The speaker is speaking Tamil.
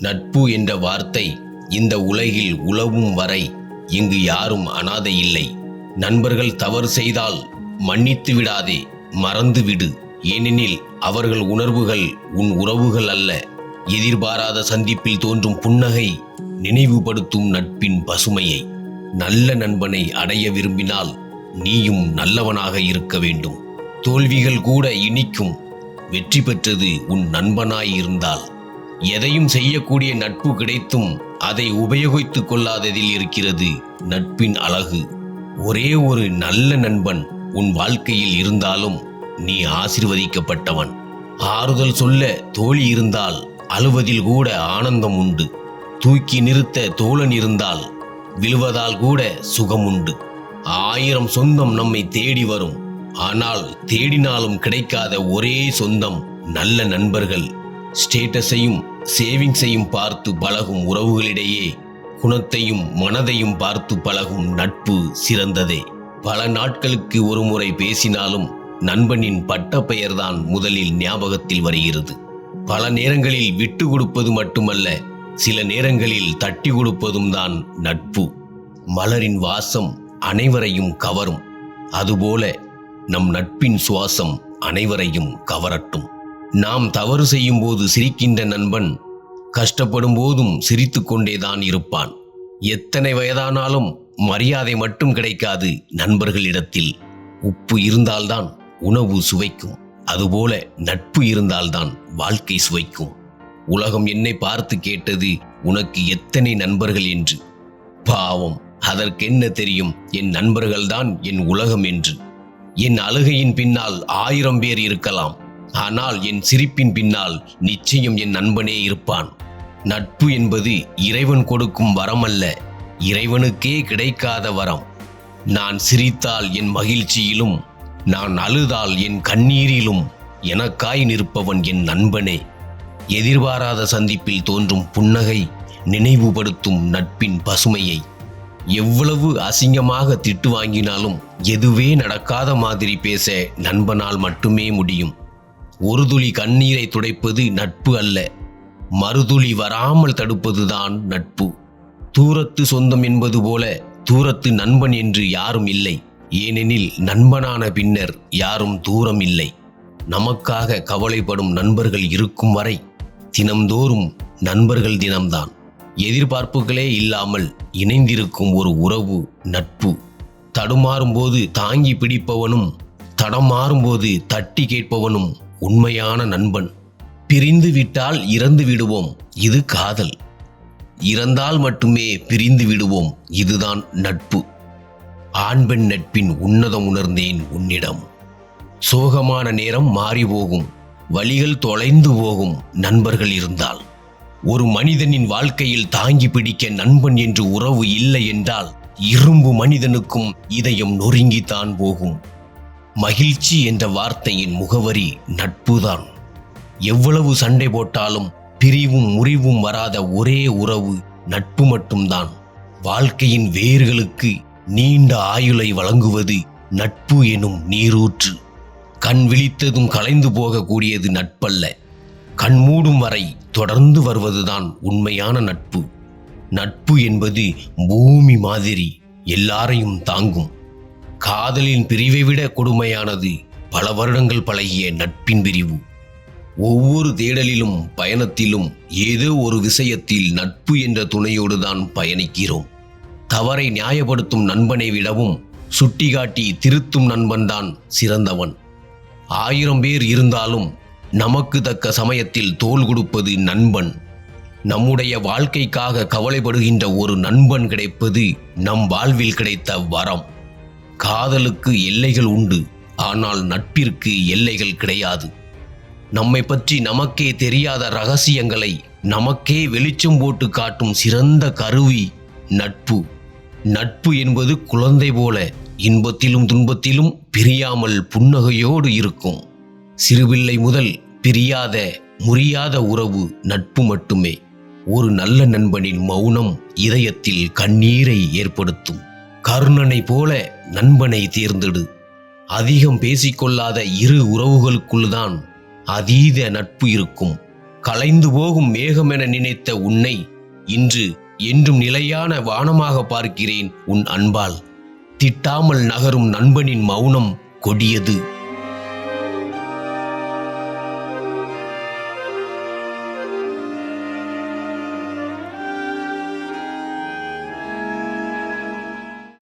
நட்பு என்ற வார்த்தை இந்த உலகில் உலவும் வரை இங்கு யாரும் அனாதை இல்லை. நண்பர்கள் தவறு செய்தால் மன்னித்து விடாதே மறந்து விடு. ஏனெனில் அவர்கள் உணர்வுகள் உன் உறவுகள் அல்ல. எதிர்பாராத சந்திப்பில் தோன்றும் புன்னகை நினைவுபடுத்தும் நட்பின் பசுமையை. நல்ல நண்பனை அடைய விரும்பினால் நீயும் நல்லவனாக இருக்க வேண்டும். தோல்விகள் கூட இனிக்கும். வெற்றி பெற்றது உன் நண்பனாய் இருந்தால் எதையும் செய்யக்கூடிய நட்பு கிடைத்தும் அதை உபயோகித்துக் கொள்ளாததில் இருக்கிறது நட்பின் அழகு. ஒரே ஒரு நல்ல நண்பன் உன் வாழ்க்கையில் இருந்தாலும் நீ ஆசிர்வதிக்கப்பட்டவன். ஆறுதல் சொல்ல தோழி இருந்தால் அழுவதில் கூட ஆனந்தம் உண்டு. தூக்கி நிறுத்த தோழன் இருந்தால் விழுவதால் கூட சுகம் உண்டு. ஆயிரம் சொந்தம் நம்மை தேடி வரும். ஆனால் தேடினாலும் கிடைக்காத ஒரே சொந்தம் நல்ல நண்பர்கள். ஸ்டேட்டஸையும் சேவிங்ஸையும் பார்த்து பழகும் உறவுகளிடையே குணத்தையும் மனதையும் பார்த்து பழகும் நட்பு சிறந்ததே. பல நாட்களுக்கு ஒரு முறை பேசினாலும் நண்பனின் பட்ட பெயர்தான் முதலில் ஞாபகத்தில் வருகிறது. பல நேரங்களில் விட்டு கொடுப்பது மட்டுமல்ல சில நேரங்களில் தட்டி கொடுப்பதும் தான் நட்பு. மலரின் வாசம் அனைவரையும் கவரும். அதுபோல நம் நட்பின் சுவாசம் அனைவரையும் கவரட்டும். நாம் தவறு செய்யும் போது சிரிக்கின்ற நண்பன் கஷ்டப்படும் போதும் சிரித்து கொண்டேதான் இருப்பான். எத்தனை வயதானாலும் மரியாதை மட்டும் கிடைக்காது நண்பர்களிடத்தில். உப்பு இருந்தால்தான் உணவு சுவைக்கும். அதுபோல நட்பு இருந்தால்தான் வாழ்க்கை சுவைக்கும். உலகம் என்னை பார்த்து கேட்டது உனக்கு எத்தனை நண்பர்கள் என்று. பாவம் அதற்கென்ன தெரியும்? என் நண்பர்கள்தான் என் உலகம் என்று. என் அழுகையின் பின்னால் ஆயிரம் பேர் இருக்கலாம். ஆனால் என் சிரிப்பின் பின்னால் நிச்சயம் என் நண்பனே இருப்பான். நட்பு என்பது இறைவன் கொடுக்கும் வரம் அல்ல இறைவனுக்கே கிடைக்காத வரம். நான் சிரித்தால் என் மகிழ்ச்சியிலும் நான் அழுதால் என் கண்ணீரிலும் எனக்காய் நிற்பவன் என் நண்பனே. எதிர்பாராத சந்திப்பில் தோன்றும் புன்னகை நினைவுபடுத்தும் நட்பின் பசுமையை. எவ்வளவு அசிங்கமாக திட்டு வாங்கினாலும் எதுவே நடக்காத மாதிரி பேச நண்பனால் மட்டுமே முடியும். ஒரு துளி கண்ணீரை துடைப்பது நட்பு அல்ல. மறுதுளி வராமல் தடுப்பதுதான் நட்பு. தூரத்து சொந்தம் என்பது போல தூரத்து நண்பன் என்று யாரும் இல்லை. ஏனெனில் நண்பனான பின்னர் யாரும் தூரம் இல்லை. நமக்காக கவலைப்படும் நண்பர்கள் இருக்கும் வரை தினம்தோறும் நண்பர்கள் தினம்தான். எதிர்பார்ப்புகளே இல்லாமல் இணைந்திருக்கும் ஒரு உறவு நட்பு. தடுமாறும்போது தாங்கி பிடிப்பவனும் தடமாறும்போது தட்டி கேட்பவனும் உண்மையான நண்பன். பிரிந்து விட்டால் இறந்து விடுவோம் இது காதல். இறந்தால் மட்டுமே பிரிந்து விடுவோம் இதுதான் நட்பு. ஆண் பெண் நட்பின் உன்னதம் உணர்ந்தேன் உன்னிடம். சோகமான நேரம் மாறி போகும் வழிகள் தொலைந்து போகும் நண்பர்கள் இருந்தால். ஒரு மனிதனின் வாழ்க்கையில் தாங்கி பிடிக்க நண்பன் என்று உறவு இல்லை என்றால் இரும்பு மனிதனுக்கும் இதயம் நொறுங்கித்தான் போகும். மகிழ்ச்சி என்ற வார்த்தையின் முகவரி நட்புதான். எவ்வளவு சண்டை போட்டாலும் பிரிவும் முறிவும் வராத ஒரே உறவு நட்பு மட்டும்தான். வாழ்க்கையின் வேர்களுக்கு நீண்ட ஆயுளை வழங்குவது நட்பு எனும் நீரூற்று. கண் விழித்ததும் கலைந்து போகக்கூடியது நட்பல்ல. கண் மூடும் வரை தொடர்ந்து வருவதுதான் உண்மையான நட்பு. நட்பு என்பது பூமி மாதிரி எல்லாரையும் தாங்கும். காதலின் பிரிவை விட கொடுமையானது பல வருடங்கள் பழகிய நட்பின் பிரிவு. ஒவ்வொரு தேடலிலும் பயணத்திலும் ஏதோ ஒரு விஷயத்தில் நட்பு என்ற துணையோடு தான் பயணிக்கிறோம். தவறை நியாயப்படுத்தும் நண்பனை விடவும் சுட்டிக்காட்டி திருத்தும் நண்பன்தான் சிறந்தவன். ஆயிரம் பேர் இருந்தாலும் நமக்கு தக்க சமயத்தில் தோள் கொடுப்பது நண்பன். நம்முடைய வாழ்க்கைக்காக கவலைப்படுகின்ற ஒரு நண்பன் கிடைப்பது நம் வாழ்வில் கிடைத்த வரம். காதலுக்கு எல்லைகள் உண்டு. ஆனால் நட்பிற்கு எல்லைகள் கிடையாது. நம்மை பற்றி நமக்கே தெரியாத ரகசியங்களை நமக்கே வெளிச்சம் போட்டு காட்டும் சிறந்த கருவி நட்பு. நட்பு என்பது குழந்தை போல இன்பத்திலும் துன்பத்திலும் பிரியாமல் புன்னகையோடு இருக்கும். சிறுபிள்ளை முதல் பிரியாத முறியாத உறவு நட்பு மட்டுமே. ஒரு நல்ல நண்பனின் மௌனம் இதயத்தில் கண்ணீரை ஏற்படுத்தும். கருணனை போல நண்பனை தேர்ந்தெடு. அதிகம் பேசிக்கொள்ளாத இரு உறவுகளுக்குள்ளுதான் அதீத நட்பு இருக்கும். கலைந்து போகும் மேகமென நினைத்த உன்னை இன்று என்றும் நிலையான வானமாக பார்க்கிறேன் உன் அன்பால். திட்டாமல் நகரும் நண்பனின் மௌனம் கொடியது.